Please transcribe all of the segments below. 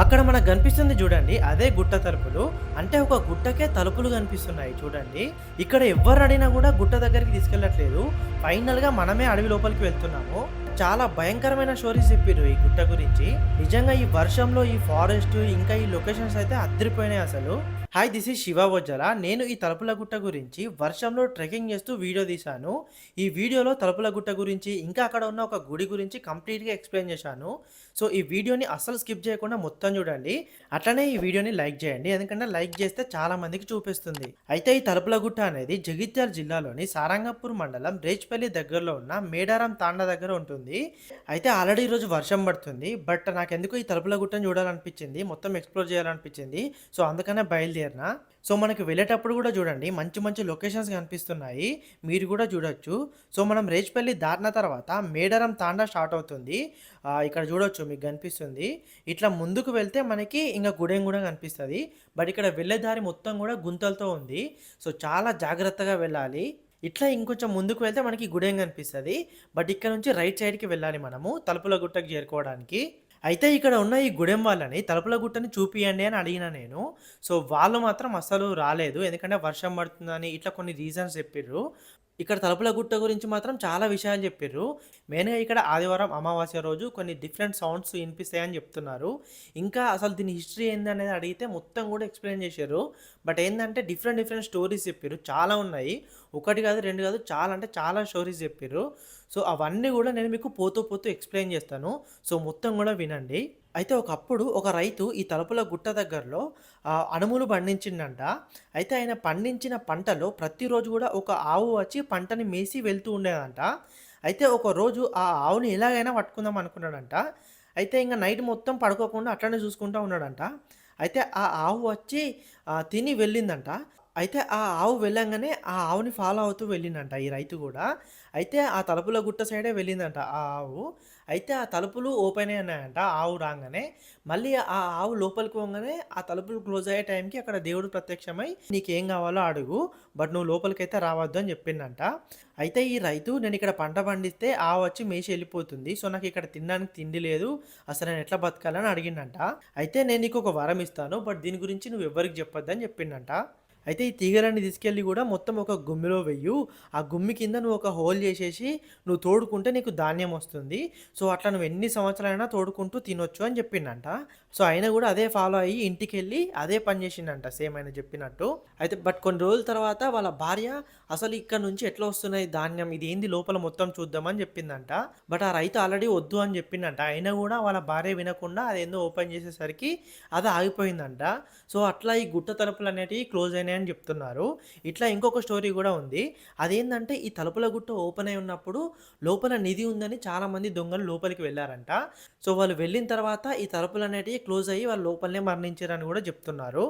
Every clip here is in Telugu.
అక్కడ మనకు కనిపిస్తుంది చూడండి అదే గుట్ట తలుపులు. అంటే ఒక గుట్టకే తలుపులు కనిపిస్తున్నాయి చూడండి. ఇక్కడ ఎవరు అడిగినా కూడా గుట్ట దగ్గరికి తీసుకెళ్ళట్లేదు. ఫైనల్గా మనమే అడవి లోపలికి వెళ్తున్నాము. చాలా భయంకరమైన స్టోరీస్ చెప్పారు ఈ గుట్ట గురించి. నిజంగా ఈ వర్షంలో ఈ ఫారెస్ట్ ఇంకా ఈ లొకేషన్స్ అయితే అద్దరిపోయినాయి అసలు. Hi this is Shiva Vajjala నేను ఈ తలుపుల గుట్ట గురించి వర్షంలో ట్రెక్కింగ్ చేస్తూ వీడియో తీశాను. ఈ వీడియోలో తలుపుల గుట్ట గురించి ఇంకా అక్కడ ఉన్న ఒక గుడి గురించి కంప్లీట్గా ఎక్స్ప్లెయిన్ చేశాను. సో ఈ వీడియోని అస్సలు స్కిప్ చేయకుండా మొత్తం చూడండి. అట్లనే ఈ వీడియోని లైక్ చేయండి. ఎందుకంటే లైక్ చేస్తే చాలా మందికి చూపిస్తుంది. అయితే ఈ తలుపుల గుట్ట అనేది జగిత్యాల జిల్లాలోని సారంగపూర్ మండలం రేచ్పల్లి దగ్గరలో ఉన్న మేడారం తాండా దగ్గర ఉంటుంది. అయితే ఆల్రెడీ ఈరోజు వర్షం పడుతుంది. బట్ నాకు ఎందుకు ఈ తలుపుల గుట్టను చూడాలనిపించింది. మొత్తం ఎక్స్ప్లోర్ చేయాలనిపించింది. సో అందుకనే బయలుదేరిన. సో మనకి వెళ్ళేటప్పుడు కూడా చూడండి మంచి మంచి లొకేషన్స్ కనిపిస్తున్నాయి. మీరు కూడా చూడొచ్చు. సో మనం రేజ్పల్లి దాటిన తర్వాత మేడారం తాండా స్టార్ట్ అవుతుంది. ఇక్కడ చూడొచ్చు మీకు కనిపిస్తుంది. ఇట్లా ముందుకు వెళ్తే మనకి ఇంకా గుడెం కూడా కనిపిస్తుంది. బట్ ఇక్కడ వెళ్ళే దారి మొత్తం కూడా గుంతలతో ఉంది. సో చాలా జాగ్రత్తగా వెళ్ళాలి. ఇట్లా ఇంకొంచెం ముందుకు వెళ్తే మనకి గుడెం కనిపిస్తుంది? బట్ ఇక్కడ నుంచి రైట్ సైడ్కి వెళ్ళాలి మనము తలుపుల గుట్టకు చేరుకోవడానికి. అయితే ఇక్కడ ఉన్న ఈ గుడెం వాళ్ళని తలుపుల గుట్టని చూపియండి అని అడిగిన నేను. సో వాళ్ళు మాత్రం అస్సలు రాలేదు. ఎందుకంటే వర్షం పడుతుందని ఇట్లా కొన్ని రీజన్స్ చెప్పిర్రు. ఇక్కడ తలుపుల గుట్ట గురించి మాత్రం చాలా విషయాలు చెప్పారు మెయిన్గా ఇక్కడ ఆదివారం అమావాస్య రోజు కొన్ని డిఫరెంట్ సౌండ్స్ వినిపిస్తాయని చెప్తున్నారు. ఇంకా అసలు దీని హిస్టరీ ఏంది అనేది అడిగితే మొత్తం కూడా ఎక్స్ప్లెయిన్ చేశారు బట్ ఏంటంటే డిఫరెంట్ డిఫరెంట్ స్టోరీస్ చెప్పారు చాలా ఉన్నాయి. ఒకటి కాదు రెండు కాదు చాలా అంటే చాలా స్టోరీస్ చెప్పారు సో అవన్నీ కూడా నేను మీకు పోతూ పోతూ ఎక్స్ప్లెయిన్ చేస్తాను. సో మొత్తం కూడా వినండి. అయితే ఒకప్పుడు ఒక రైతు ఈ తలుపుల గుట్ట దగ్గరలో ఆ, అనుములు పండించిండంట. అయితే ఆయన పండించిన పంటలో ప్రతిరోజు కూడా ఒక ఆవు వచ్చి పంటని మేసి వెళ్తూ ఉండేదంట. అయితే ఒక రోజు ఆ ఆవుని ఎలాగైనా పట్టుకుందాం అనుకున్నాడంట. అయితే ఇంకా నైట్ మొత్తం పడుకోకుండా అట్లనే చూసుకుంటూ ఉన్నాడంట. అయితే ఆ ఆవు వచ్చి ఆ, తిని వెళ్ళిందంట. అయితే ఆ ఆవు వెళ్ళంగానే ఆ ఆవుని ఫాలో అవుతూ వెళ్ళిందంట ఈ రైతు కూడా. అయితే ఆ తలుపుల గుట్ట సైడే వెళ్ళిందంట ఆ ఆవు. అయితే ఆ తలుపులు ఓపెన్ అయినాయంట ఆవు రాగానే. మళ్ళీ ఆ ఆవు లోపలికి పోగానే ఆ తలుపులు క్లోజ్ అయ్యే టైంకి అక్కడ దేవుడు ప్రత్యక్షమై నీకేం కావాలో అడుగు బట్ నువ్వు లోపలికైతే రావద్దు అని చెప్పిందంట. అయితే ఈ రైతు నేను ఇక్కడ పంట పండిస్తే ఆవు వచ్చి మేసి వెళ్ళిపోతుంది సో నాకు ఇక్కడ తినడానికి తిండి లేదు అసలు నేను ఎట్లా బతకాలని అడిగిందంట. అయితే నేను నీకు ఒక వరం ఇస్తాను బట్ దీని గురించి నువ్వు ఎవరికి చెప్పొద్దని చెప్పిండంట అయితే ఈ తీగలన్నీ తీసుకెళ్ళి కూడా మొత్తం ఒక గుమ్మిలో వెయ్యు. ఆ గుమ్మి కింద నువ్వు ఒక హోల్ చేసేసి నువ్వు తోడుకుంటే నీకు ధాన్యం వస్తుంది. సో అట్లా నువ్వు ఎన్ని సంవత్సరాలైనా తోడుకుంటూ తినొచ్చు అని చెప్పిండంట. సో ఆయన కూడా అదే ఫాలో అయ్యి ఇంటికి వెళ్ళి అదే పని చేసిండంట సేమ్ ఆయన చెప్పినట్టు. అయితే బట్ కొన్ని రోజుల తర్వాత వాళ్ళ భార్య అసలు ఇక్కడ నుంచి ఎట్లా వస్తున్నాయి ధాన్యం ఇది ఏంది లోపల మొత్తం చూద్దామని చెప్పిందంట. బట్ ఆ రైతు ఆల్రెడీ వద్దు అని చెప్పిందంట అయినా కూడా వాళ్ళ భార్య వినకుండా అదేందో ఓపెన్ చేసేసరికి అది ఆగిపోయిందంట. సో అట్లా ఈ గుట్ట తలుపులు అనేటివి క్లోజ్ అయినాయి. అని చెప్తున్నారు. ఇట్లా ఇంకొక స్టోరీ కూడా ఉంది. అదేంటంటే ఈ తలుపుల గుట్ట ఓపెన్ అయి ఉన్నప్పుడు లోపల నిధి ఉందని చాలామంది దొంగలు లోపలికి వెళ్ళారంట. సో వాళ్ళు వెళ్ళిన తర్వాత ఈ తలుపులు అనేటివి క్లోజ్ అయ్యి వాళ్ళు లోపలనే మరణించారని కూడా చెప్తున్నారు.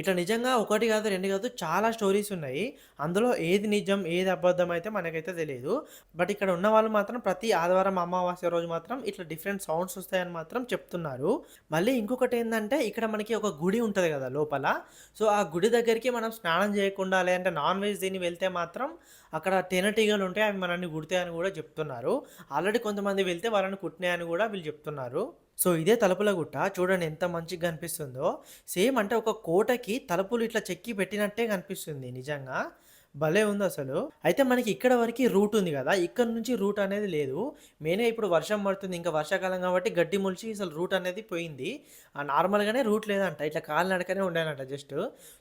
ఇట్లా నిజంగా ఒకటి కాదు రెండు కాదు చాలా స్టోరీస్ ఉన్నాయి. అందులో ఏది నిజం ఏది అబద్ధం అయితే మనకైతే తెలియదు. బట్ ఇక్కడ ఉన్న వాళ్ళు మాత్రం ప్రతి ఆదివారం అమావాస్య రోజు మాత్రం ఇట్లా డిఫరెంట్ సౌండ్స్ వస్తాయని మాత్రం చెప్తున్నారు. మళ్ళీ ఇంకొకటి ఏంటంటే ఇక్కడ మనకి ఒక గుడి ఉంటుంది కదా లోపల. సో ఆ గుడి దగ్గరికి మనం స్నానం చేయకుండా లేదంటే నాన్ వెజ్ తిని వెళ్తే మాత్రం అక్కడ తేనెటీగలు ఉంటాయి అవి మనల్ని కుడతాయని కూడా చెప్తున్నారు. ఆల్రెడీ కొంతమంది వెళ్తే వాళ్ళని కుట్టినాయని కూడా వీళ్ళు చెప్తున్నారు. సో ఇదే తలుపుల గుట్ట. చూడండి ఎంత మంచిగా కనిపిస్తుందో. సేమ్ అంటే ఒక కోటకి తలుపులు ఇట్లా చెక్కి పెట్టినట్టే కనిపిస్తుంది నిజంగా. భలే ఉంది అసలు. అయితే మనకి ఇక్కడ వరకు రూట్ ఉంది కదా ఇక్కడ నుంచి రూట్ అనేది లేదు. మెయిన్గా ఇప్పుడు వర్షం పడుతుంది ఇంకా వర్షాకాలం కాబట్టి గడ్డి మొలిచి అసలు రూట్ అనేది పోయింది. ఆ నార్మల్గానే రూట్ లేదంట ఇట్లా కాలినడకనే ఉండేనంట జస్ట్.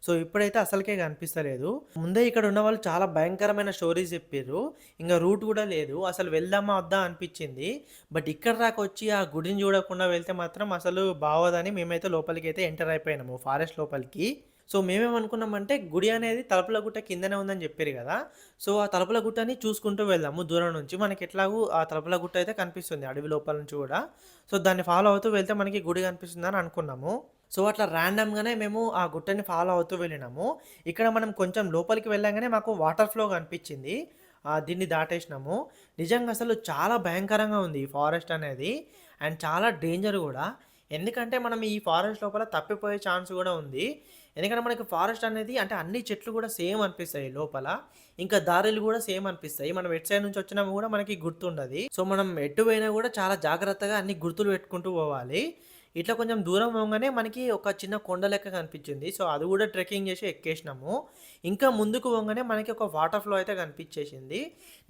సో ఇప్పుడైతే అసలుకే కనిపిస్తలేదు. ముందే ఇక్కడ ఉన్న వాళ్ళు చాలా భయంకరమైన స్టోరీస్ చెప్పారు ఇంకా రూట్ కూడా లేదు. అసలు వెళ్దామా వద్దా అనిపించింది. బట్ ఇక్కడ దాకా వచ్చి ఆ గుడిని చూడకుండా వెళ్తే మాత్రం అసలు బాగోదని మేమైతే లోపలికి అయితే ఎంటర్ అయిపోయినాము ఫారెస్ట్ లోపలికి. సో మేమేమనుకున్నామంటే గుడి అనేది తలుపుల గుట్ట కిందనే ఉందని చెప్పారు కదా. సో ఆ తలుపుల గుట్టని చూసుకుంటూ వెళ్దాము దూరం నుంచి. మనకి ఎట్లాగూ ఆ తలుపుల గుట్ట అయితే కనిపిస్తుంది అడవి లోపల నుంచి కూడా. సో దాన్ని ఫాలో అవుతూ వెళ్తే మనకి గుడి కనిపిస్తుంది అని అనుకున్నాము. సో అట్లా ర్యాండమ్గానే మేము ఆ గుట్టని ఫాలో అవుతూ వెళ్ళినాము. ఇక్కడ మనం కొంచెం లోపలికి వెళ్ళగానే మాకు వాటర్ ఫ్లో కనిపించింది. దీన్ని దాటేసినాము. నిజంగా అసలు చాలా భయంకరంగా ఉంది ఈ ఫారెస్ట్ అనేది. అండ్ చాలా డేంజర్ కూడా. ఎందుకంటే మనం ఈ ఫారెస్ట్ లోపల తప్పిపోయే ఛాన్స్ కూడా ఉంది. ఎందుకంటే మనకి ఫారెస్ట్ అనేది అంటే అన్ని చెట్లు కూడా సేమ్ అనిపిస్తాయి లోపల. ఇంకా దారులు కూడా సేమ్ అనిపిస్తాయి. మనం ఎటు సైడ్ నుంచి వచ్చినా కూడా మనకి గుర్తుండదు. సో మనం ఎటు పోయినా కూడా చాలా జాగ్రత్తగా అన్ని గుర్తులు పెట్టుకుంటూ పోవాలి. ఇట్లా కొంచెం దూరం పోగానే మనకి ఒక చిన్న కొండ లెక్క కనిపించింది. సో అది కూడా ట్రెక్కింగ్ చేసి ఎక్కేసినాము. ఇంకా ముందుకు పోగానే మనకి ఒక వాటర్ ఫ్లో అయితే కనిపించేసింది.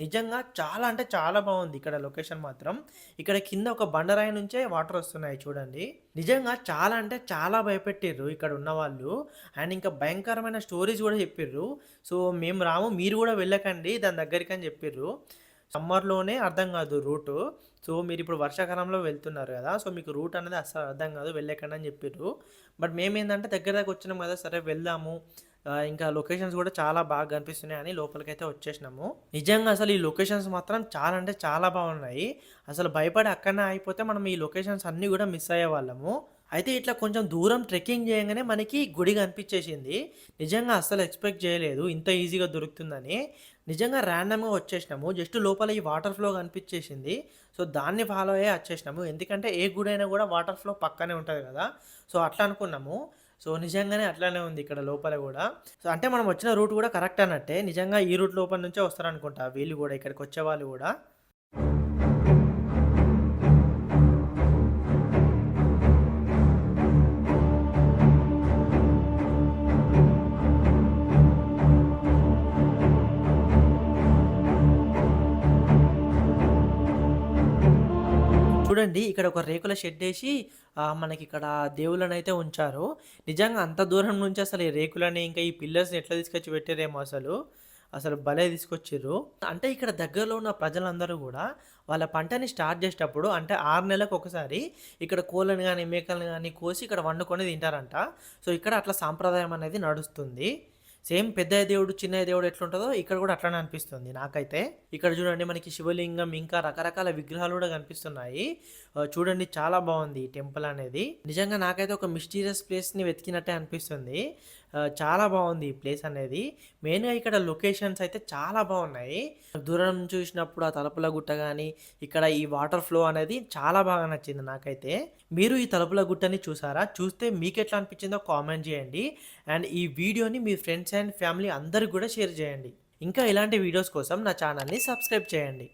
నిజంగా చాలా అంటే చాలా బాగుంది ఇక్కడ లొకేషన్ మాత్రం. ఇక్కడ కింద ఒక బండరాయి నుంచే వాటర్ వస్తున్నాయి చూడండి. నిజంగా చాలా అంటే చాలా భయపెట్టిర్రు ఇక్కడ ఉన్న వాళ్ళు. అండ్ ఇంకా భయంకరమైన స్టోరీస్ కూడా చెప్పిర్రు. సో మేము రాము మీరు కూడా వెళ్ళకండి దాని దగ్గరికి అని చెప్పిర్రు. సమ్మర్లోనే అర్థం కాదు రూటు. సో మీరు ఇప్పుడు వర్షాకాలంలో వెళ్తున్నారు కదా సో మీకు రూట్ అనేది అసలు అర్థం కాదు వెళ్ళకండి అని చెప్పారు బట్ మేము ఏంటంటే దగ్గర దగ్గర వచ్చినాం కదా సరే వెళ్దాము. ఇంకా లొకేషన్స్ కూడా చాలా బాగా కనిపిస్తున్నాయి అని లోపలికైతే వచ్చేసినాము. నిజంగా అసలు ఈ లొకేషన్స్ మాత్రం చాలా అంటే చాలా బాగున్నాయి. అసలు భయపడి అక్కడనే అయిపోతే మనం ఈ లొకేషన్స్ అన్నీ కూడా మిస్ అయ్యే వాళ్ళము. అయితే ఇట్లా కొంచెం దూరం ట్రెక్కింగ్ చేయగానే మనకి గుడి కనిపించేసింది. నిజంగా అస్సలు ఎక్స్పెక్ట్ చేయలేదు ఇంత ఈజీగా దొరుకుతుందని. నిజంగా ర్యాండమ్గా వచ్చేసినాము. జస్ట్ లోపల ఈ వాటర్ ఫ్లో కనిపించేసింది. సో దాన్ని ఫాలో అయ్యే వచ్చేసినాము. ఎందుకంటే ఏ గుడి అయినా కూడా వాటర్ ఫ్లో పక్కనే ఉంటుంది కదా. సో అట్లా అనుకున్నాము. సో నిజంగానే అట్లానే ఉంది ఇక్కడ లోపల కూడా. సో అంటే మనం వచ్చిన రూట్ కూడా కరెక్ట్ అన్నట్టే. నిజంగా ఈ రూట్ లోపల నుంచే వస్తారనుకుంటా. వీళ్ళు కూడా ఇక్కడికి వచ్చే వాళ్ళు కూడా. చూడండి ఇక్కడ ఒక రేకుల షెడ్ వేసి మనకి ఇక్కడ దేవుళ్ళని అయితే ఉంచారు. నిజంగా అంత దూరం నుంచి అసలు ఈ రేకులని ఇంకా ఈ పిల్లర్స్ని ఎట్లా తీసుకొచ్చి పెట్టారేమో అసలు. అసలు భలే తీసుకొచ్చిర్రు. అంటే ఇక్కడ దగ్గరలో ఉన్న ప్రజలందరూ కూడా వాళ్ళ పంటని స్టార్ట్ చేసేటప్పుడు అంటే ఆరు నెలలకు ఒకసారి ఇక్కడ కోళ్ళని కానీ మేకలను కానీ కోసి ఇక్కడ వండుకొని తింటారంట. సో ఇక్కడ అట్లా సాంప్రదాయం అనేది నడుస్తుంది. సేమ్ పెద్ద దేవుడు చిన్న దేవుడు ఎట్లుంటుందో ఇక్కడ కూడా అట్లానే అనిపిస్తుంది. నాకైతే ఇక్కడ చూడండి మనకి శివలింగం ఇంకా రకరకాల విగ్రహాలు కూడా కనిపిస్తున్నాయి. చూడండి చాలా బాగుంది ఈ టెంపుల్ అనేది. నిజంగా నాకైతే ఒక మిస్టీరియస్ ప్లేస్ని వెతికినట్టే అనిపిస్తుంది. చాలా బాగుంది ఈ ప్లేస్ అనేది. మెయిన్గా ఇక్కడ లొకేషన్స్ అయితే చాలా బాగున్నాయి. దూరం చూసినప్పుడు ఆ తలుపుల గుట్ట కానీ ఇక్కడ ఈ వాటర్ ఫ్లో అనేది చాలా బాగా నచ్చింది నాకైతే. మీరు ఈ తలుపుల గుట్టని చూసారా? చూస్తే మీకు ఎట్లా అనిపించిందో కామెంట్ చేయండి. అండ్ ఈ వీడియోని మీ ఫ్రెండ్స్ అండ్ ఫ్యామిలీ అందరికి కూడా షేర్ చేయండి. ఇంకా ఇలాంటి వీడియోస్ కోసం నా ఛానల్ని సబ్స్క్రైబ్ చేయండి.